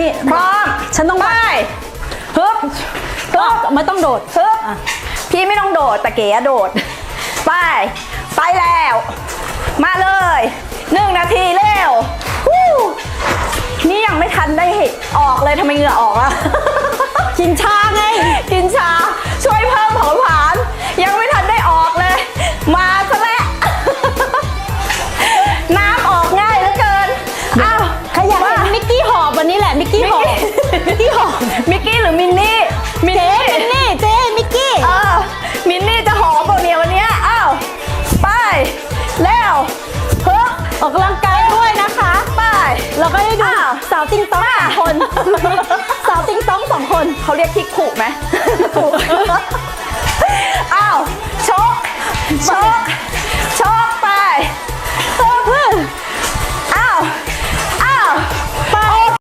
นี่พร้อมฉันต้องไปฮึบฮึบไม่ต้องโดดฮึบพี่ไม่ต้องโดดแต่เก๋อะโดด ไป ไปแล้ว มาเลยหนึ่งนาทีเร็ววู้นี่ยังไม่ทันได้ออกเลยทำไมเหงื่อออกอะกินชาไง กินชา กี้หอมมิกกี้หรือมินนี่ มินนี่ มินนี่ เจมิกกี้เออมินนี่จะหอมเวล่เนี่ยวันเนี้ยอ้าว ไป แล้วเพิ่มออกกำลังกายด้วยนะคะ ไป เราก็ได้ดูอ้าว สาวติงต้องสองคน สาวติงต้องสองคน เขาเรียกคิกขู่ไหม อ้าว ชก ชก